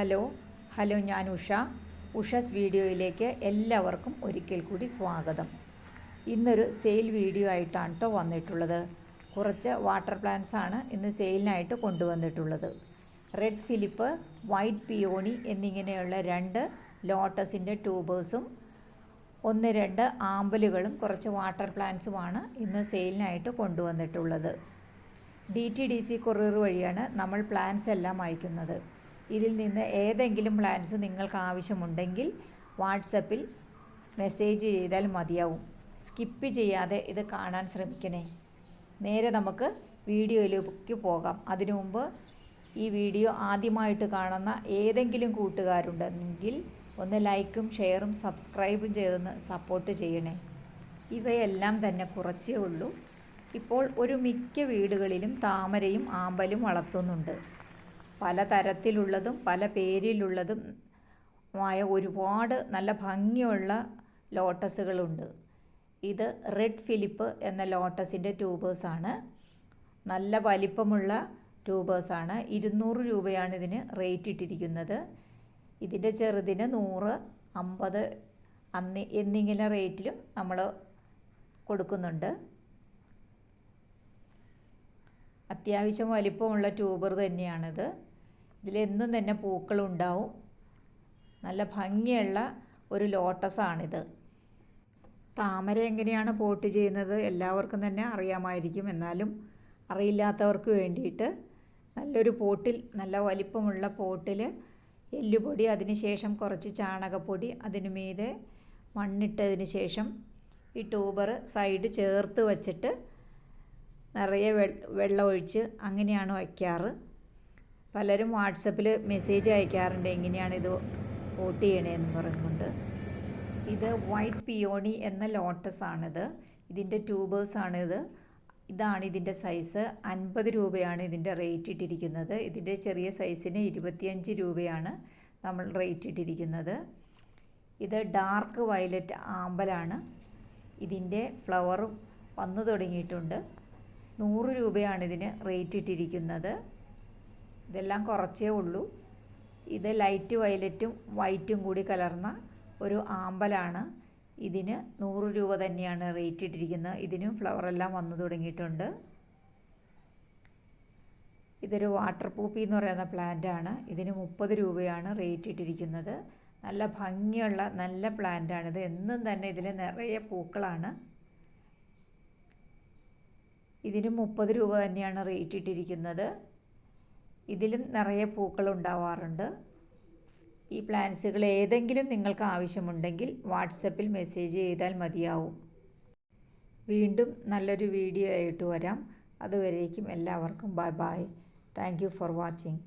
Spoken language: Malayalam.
ഹലോ ഹലോ ഞാൻ ഉഷ. ഉഷസ് വീഡിയോയിലേക്ക് എല്ലാവർക്കും ഒരിക്കൽ കൂടി സ്വാഗതം. ഇന്നൊരു സെയിൽ വീഡിയോ ആയിട്ടാണ് കേട്ടോ വന്നിട്ടുള്ളത്. കുറച്ച് വാട്ടർ പ്ലാന്റ്സ് ആണ് ഇന്ന് സെയിലിനായിട്ട് കൊണ്ടുവന്നിട്ടുള്ളത്. റെഡ് ഫിലിപ്പ് വൈറ്റ് പിയോണി എന്നിങ്ങനെയുള്ള രണ്ട് ലോട്ടസിന്റെ ട്യൂബേഴ്സും ഒന്ന് രണ്ട് ആമ്പലുകളും കുറച്ച് വാട്ടർ പ്ലാന്റ്സുമാണ് ഇന്ന് സെയിലിനായിട്ട് കൊണ്ടുവന്നിട്ടുള്ളത്. D T D C courier വഴിയാണ് നമ്മൾ പ്ലാൻസ് എല്ലാം അയക്കുന്നത്. ഇതിൽ നിന്ന് ഏതെങ്കിലും പ്ലാൻസ് നിങ്ങൾക്ക് ആവശ്യമുണ്ടെങ്കിൽ വാട്സപ്പിൽ മെസ്സേജ് ചെയ്താൽ മതിയാവും. സ്കിപ്പ് ചെയ്യാതെ ഇത് കാണാൻ ശ്രമിക്കണേ. നേരെ നമുക്ക് വീഡിയോയിലേക്ക് പോകാം. അതിനു മുമ്പ് ഈ വീഡിയോ ആദ്യമായിട്ട് കാണുന്ന ഏതെങ്കിലും കൂട്ടുകാരുണ്ടെങ്കിൽ ഒന്ന് ലൈക്കും ഷെയറും സബ്സ്ക്രൈബും ചെയ്തൊന്ന് സപ്പോർട്ട് ചെയ്യണേ. ഇവയെല്ലാം തന്നെ കുറച്ചേ ഉള്ളൂ. ഇപ്പോൾ ഒരു മിക്ക വീടുകളിലും താമരയും ആമ്പലും വളർത്തുന്നുണ്ട്. പല തരത്തിലുള്ളതും പല പേരിലുള്ളതും ആയ ഒരുപാട് നല്ല ഭംഗിയുള്ള ലോട്ടസുകളുണ്ട്. ഇത് റെഡ് ഫിലിപ്പ് എന്ന ലോട്ടസിന്റെ ട്യൂബേഴ്സാണ് നല്ല വലിപ്പമുള്ള ട്യൂബേഴ്സാണ് ഇരുന്നൂറ് രൂപയാണ് ഇതിന് റേറ്റ് ഇട്ടിരിക്കുന്നത്. ഇതിന്റെ ചെറുതിന് നൂറ് അമ്പത് അന്ന് എന്നിങ്ങനെ റേറ്റിലും നമ്മൾ കൊടുക്കുന്നുണ്ട്. അത്യാവശ്യം വലിപ്പമുള്ള ട്യൂബർ തന്നെയാണിത്. ഇതിലെന്നും തന്നെ പൂക്കളുണ്ടാവും. നല്ല ഭംഗിയുള്ള ഒരു ലോട്ടസാണിത്. താമര എങ്ങനെയാണ് പോട്ട് ചെയ്യുന്നത് എല്ലാവർക്കും തന്നെ അറിയാമായിരിക്കും. എന്നാലും അറിയില്ലാത്തവർക്ക് വേണ്ടിയിട്ട് നല്ലൊരു പോട്ടിൽ നല്ല വലിപ്പമുള്ള പോട്ടിൽ എല്ലുപൊടി അതിന് ശേഷം കുറച്ച് ചാണകപ്പൊടി അതിന് മീതെ മണ്ണിട്ടതിന് ശേഷം ഈ ട്യൂബർ സൈഡ് ചേർത്ത് വച്ചിട്ട് നിറയെ വെള്ളം ഒഴിച്ച് അങ്ങനെയാണ് വയ്ക്കാറ്. പലരും വാട്സപ്പിൽ മെസ്സേജ് അയക്കാറുണ്ട് എങ്ങനെയാണ് ഇത് വോട്ട് ചെയ്യണേന്ന് പറഞ്ഞുകൊണ്ട്. ഇത് വൈറ്റ് പിയോണി എന്ന ലോട്ടസ് ആണിത് ഇതിന്റെ ട്യൂബേഴ്സാണിത്. ഇതാണ് ഇതിന്റെ സൈസ്. അൻപത് രൂപയാണ് ഇതിന്റെ റേറ്റ് ഇട്ടിരിക്കുന്നത്. ഇതിന്റെ ചെറിയ സൈസിന് ഇരുപത്തിയഞ്ച് രൂപയാണ് നമ്മൾ റേറ്റ് ഇട്ടിരിക്കുന്നത്. ഇത് ഡാർക്ക് വയലറ്റ് ആമ്പലാണ്. ഇതിന്റെ ഫ്ലവറും വന്നു തുടങ്ങിയിട്ടുണ്ട്. നൂറ് രൂപയാണ് ഇതിന് റേറ്റ് ഇട്ടിരിക്കുന്നത്. ഇതെല്ലാം കുറച്ചേ ഉള്ളൂ. ഇത് ലൈറ്റ് വയലറ്റും വൈറ്റും കൂടി കലർന്ന ഒരു ആമ്പലാണ്. ഇതിന് നൂറ് രൂപ തന്നെയാണ് റേറ്റ് ഇട്ടിരിക്കുന്നത്. ഇതിനും ഫ്ലവറെല്ലാം വന്നു തുടങ്ങിയിട്ടുണ്ട്. ഇതൊരു വാട്ടർ പൂപ്പി എന്ന് പറയുന്ന പ്ലാന്റാണ് ഇതിന് മുപ്പത് രൂപയാണ് റേറ്റ് ഇട്ടിരിക്കുന്നത്. നല്ല ഭംഗിയുള്ള നല്ല പ്ലാന്റാണിത് എന്നും തന്നെ ഇതിൽ നിറയെ പൂക്കളാണ്. ഇതിന് മുപ്പത് രൂപ തന്നെയാണ് റേറ്റ് ഇട്ടിരിക്കുന്നത്. ഇതിലും നിറയെ പൂക്കൾ ഉണ്ടാവാറുണ്ട്. ഈ പ്ലാന്റ്സുകൾ ഏതെങ്കിലും നിങ്ങൾക്ക് ആവശ്യമുണ്ടെങ്കിൽ വാട്സപ്പിൽ മെസ്സേജ് ചെയ്താൽ മതിയാവും. വീണ്ടും നല്ലൊരു വീഡിയോ ആയിട്ട് വരാം. അതുവരേക്കും എല്ലാവർക്കും bye bye. Thank for watching.